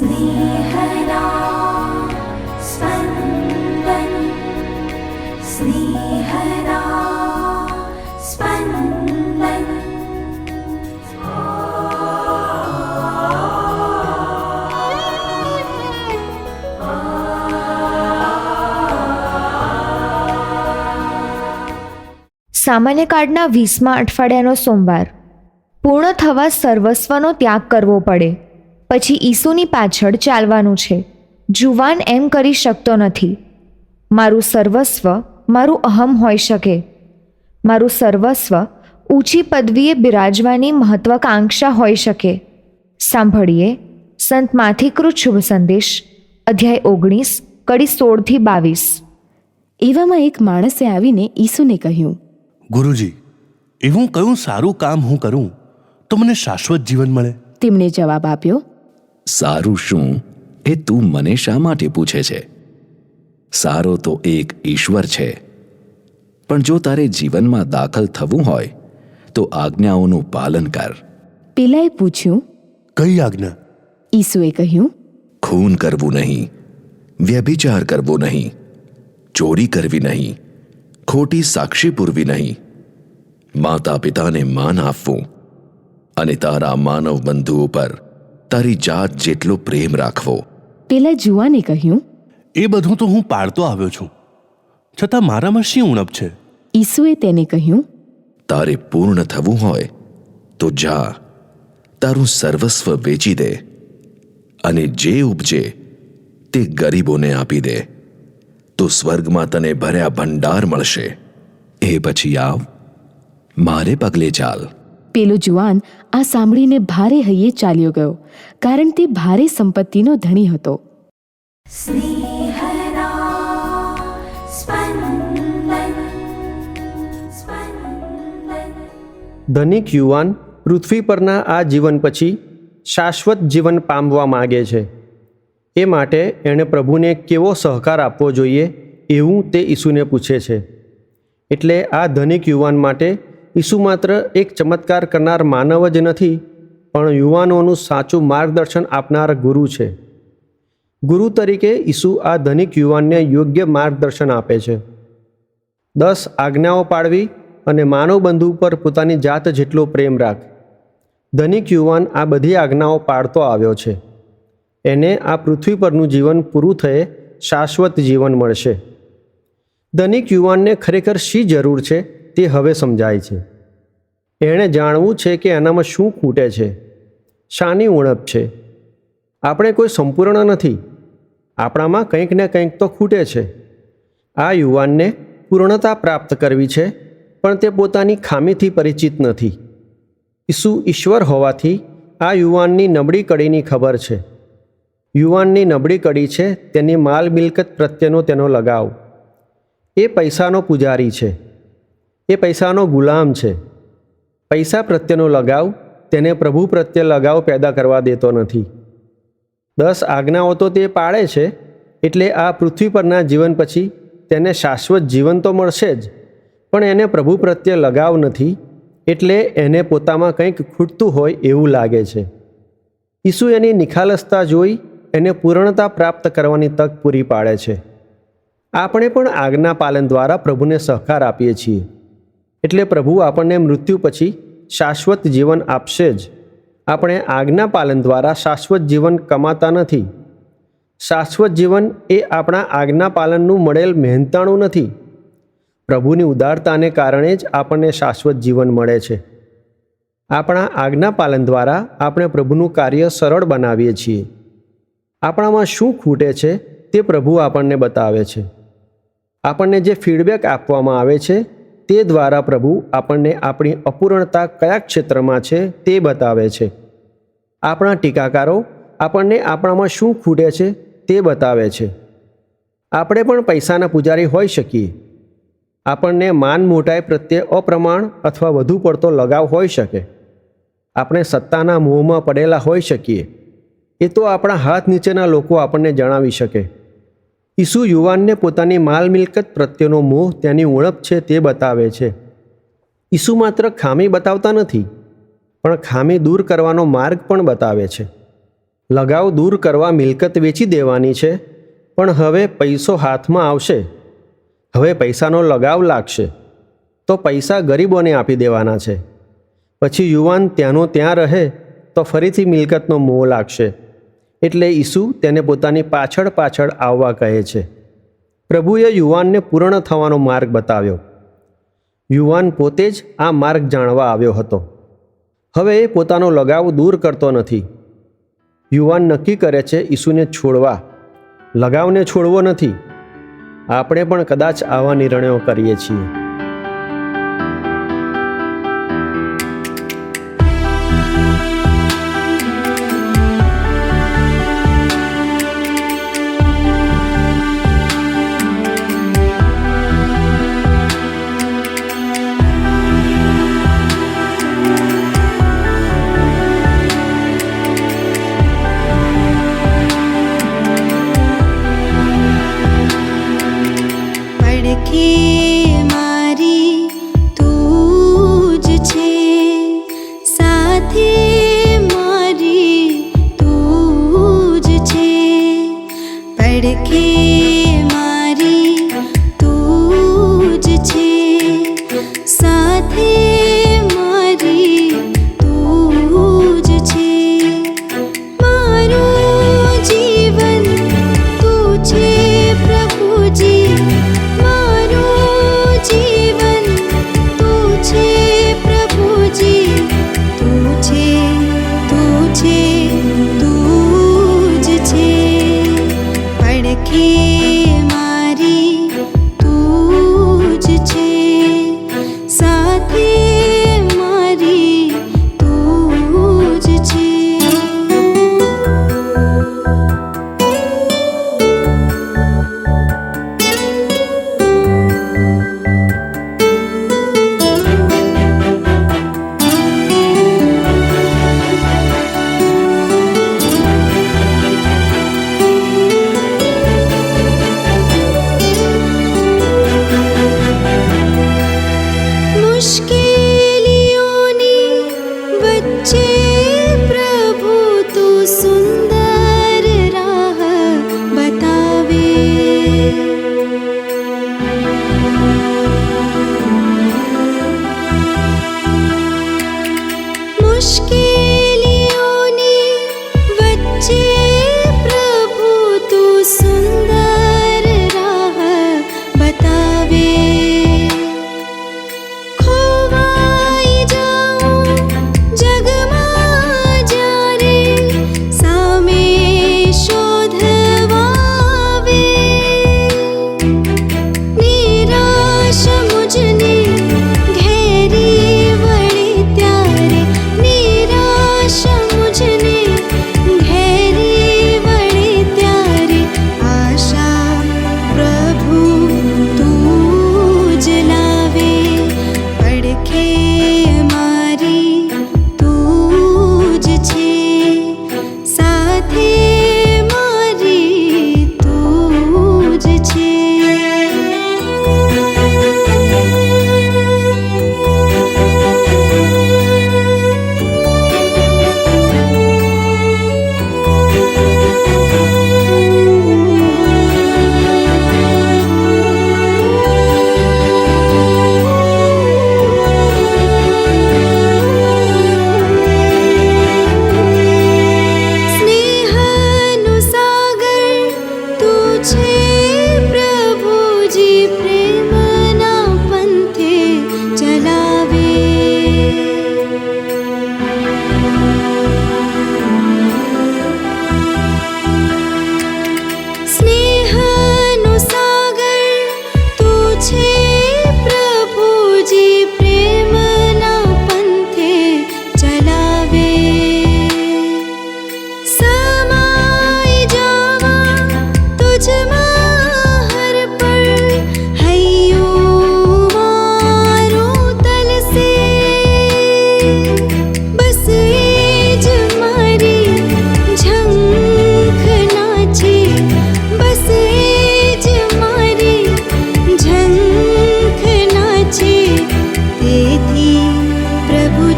स्नेहदा स्पन्दन् स्नेहदा स्पन्दन् સામાન્ય કાર્ડના વીસમા અઠવાડિયાનો સોમવાર પૂર્ણ થવા સર્વસ્વનો ત્યાગ કરવો પડે પછી ઈસુની પાછળ ચાલવાનું છે. જુવાન એમ કરી શકતો નથી. મારું સર્વસ્વ મારું અહમ હોઈ શકે. મારું સર્વસ્વ ઊંચી પદવીએ બિરાજવાની મહત્વાકાંક્ષા હોઈ શકે. સાંભળીએ સંત માથિકૃત શુભ સંદેશ અધ્યાય ઓગણીસ કડી સોળથી બાવીસ. એવામાં એક માણસે આવીને ઈસુને કહ્યું ગુરુજી એવું કયું સારું કામ હું કરું તો મને શાશ્વત જીવન મળે? તેમણે જવાબ આપ્યો સારું શું એ તું મને શા માટે પૂછે છે? સારો તો એક ઈશ્વર છે. પણ જો તારે જીવનમાં દાખલ થવું હોય તો આજ્ઞાઓનું પાલન કર. પેલાએ પૂછ્યું કઈ આજ્ઞા? ઈસુએ કહ્યું ખૂન કરવું નહીં વ્યભિચાર કરવો નહીં ચોરી કરવી નહીં ખોટી સાક્ષી પૂરવી નહીં માતા પિતાને માન આપવું અને તારા માનવ બંધુઓ પર તારી જાત જેટલો પ્રેમ રાખવો. પેલા જુવાને કહ્યું એ બધું તો હું પાડતો આવ્યો છું. છતાં મારામાં શી ઉણપ છે? ઈસુએ તેને કહ્યું તારે પૂર્ણ થવું હોય તો જા તારું સર્વસ્વ વેચી દે અને જે ઉપજે તે ગરીબોને આપી દે તો સ્વર્ગમાં તને ભર્યા ભંડાર મળશે. એ પછી આવ મારે પગલે ચાલ. પેલો જુવાન આ સાંભળીને ભારે હૈયે ચાલ્યો ગયો કારણ તે ભારે સંપત્તિનો ધણી હતો. ધનિક યુવાન પૃથ્વી પરના આ જીવન પછી શાશ્વત જીવન પામવા માગે છે. એ માટે એણે પ્રભુને કેવો સહકાર આપવો જોઈએ એવું તે ઈસુને પૂછે છે. એટલે આ ધનિક યુવાન માટે ઈસુ માત્ર એક ચમત્કાર કરનાર માનવ જ નથી, પણ યુવાનોનું સાચું માર્ગદર્શન આપનાર ગુરુ છે. ગુરુ તરીકે ઈસુ આ ધનિક યુવાનને યોગ્ય માર્ગદર્શન આપે છે. દસ આજ્ઞાઓ પાડવી અને માનવ બંધુ પર પોતાની જાત જેટલો પ્રેમ રાખ. ધનિક યુવાન આ બધી આજ્ઞાઓ પાડતો આવ્યો છે. એને આ પૃથ્વી પરનું જીવન પૂરું થયે શાશ્વત જીવન મળશે. ધનિક યુવાનને ખરેખર શી જરૂર છે? તે હવે સમજાય છે. એણે જાણવું છે કે એનામાં શું ખૂટે છે. શાની ઉણપ છે. આપણે કોઈ સંપૂર્ણ નથી. આપણામાં કંઈક ને કંઈક તો ખૂટે છે. આ યુવાનને પૂર્ણતા પ્રાપ્ત કરવી છે, પણ તે પોતાની ખામીથી પરિચિત નથી. ઈસુ ઈશ્વર હોવાથી આ યુવાનની નબળી કડીની ખબર છે. યુવાનની નબળી કડી છે, તેની માલ મિલકત પ્રત્યેનો તેનો લગાવ. એ પૈસાનો પૂજારી છે. એ પૈસાનો ગુલામ છે. પૈસા પ્રત્યેનો લગાવ તેને પ્રભુ પ્રત્યે લગાવ પેદા કરવા દેતો નથી. દસ આજ્ઞાઓ તો તે પાળે છે, એટલે આ પૃથ્વી પરના જીવન પછી તેને શાશ્વત જીવન તો મળશે જ, પણ એને પ્રભુ પ્રત્યે લગાવ નથી, એટલે એને પોતામાં કંઈક ખૂટતું હોય એવું લાગે છે. ઈસુ એની નિખાલસતા જોઈ એને પૂર્ણતા પ્રાપ્ત કરવાની તક પૂરી પાડે છે. આપણે પણ આજ્ઞા પાલન દ્વારા પ્રભુને સહકાર આપીએ છીએ. એટલે પ્રભુ આપણને મૃત્યુ પછી શાશ્વત જીવન આપશે જ. આપણે આજ્ઞા પાલન દ્વારા શાશ્વત જીવન કમાતા નથી. શાશ્વત જીવન એ આપણા આજ્ઞા પાલનનું મળેલ મહેનતાણું નથી. પ્રભુની ઉદારતાને કારણે જ આપણને શાશ્વત જીવન મળે છે. આપણા આજ્ઞા પાલન દ્વારા આપણે પ્રભુનું કાર્ય સરળ બનાવીએ છીએ. આપણામાં શું ખૂટે છે તે પ્રભુ આપણને બતાવે છે. આપણને જે ફીડબેક આપવામાં આવે છે તે દ્વારા પ્રભુ આપણને આપણી અપૂર્ણતા કયા ક્ષેત્રમાં છે તે બતાવે છે. આપણા ટીકાકારો આપણને આપણામાં શું ખૂટે છે તે બતાવે છે. આપણે પણ પૈસાના પૂજારી હોઈ શકીએ. આપણને માન મોટાઈ પ્રત્યે અપ્રમાણ અથવા વધુ પડતો લગાવ હોઈ શકે. આપણે સત્તાના મોહમાં પડેલા હોઈ શકીએ. એ તો આપણા હાથ નીચેના લોકો આપણને જણાવી શકે. ઈસુ યુવાનને પોતાની માલ મિલકત પ્રત્યેનો મોહ તેની ઉણપ છે તે બતાવે છે. ઈસુ માત્ર ખામી બતાવતા નથી, પણ ખામી દૂર કરવાનો માર્ગ પણ બતાવે છે. લગાવ દૂર કરવા મિલકત વેચી દેવાની છે, પણ હવે પૈસો હાથમાં આવશે. હવે પૈસાનો લગાવ લાગશે, તો પૈસા ગરીબોને આપી દેવાના છે. પછી યુવાન ત્યાંનો ત્યાં રહે, તો ફરીથી મિલકતનો મોહ લાગશે. એટલે ઈસુ તેને પોતાની પાછળ પાછળ આવવા કહે છે. પ્રભુએ યુવાનને પૂર્ણ થવાનો માર્ગ બતાવ્યો. યુવાન પોતે જ આ માર્ગ જાણવા આવ્યો હતો. હવે એ પોતાનો લગાવ દૂર કરતો નથી. યુવાન નક્કી કરે છે ઈસુને છોડવા. લગાવને છોડવો નથી. આપણે પણ કદાચ આવા નિર્ણયો કરીએ છીએ. aqui.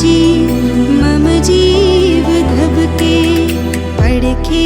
जी मम जीव धबके पड़के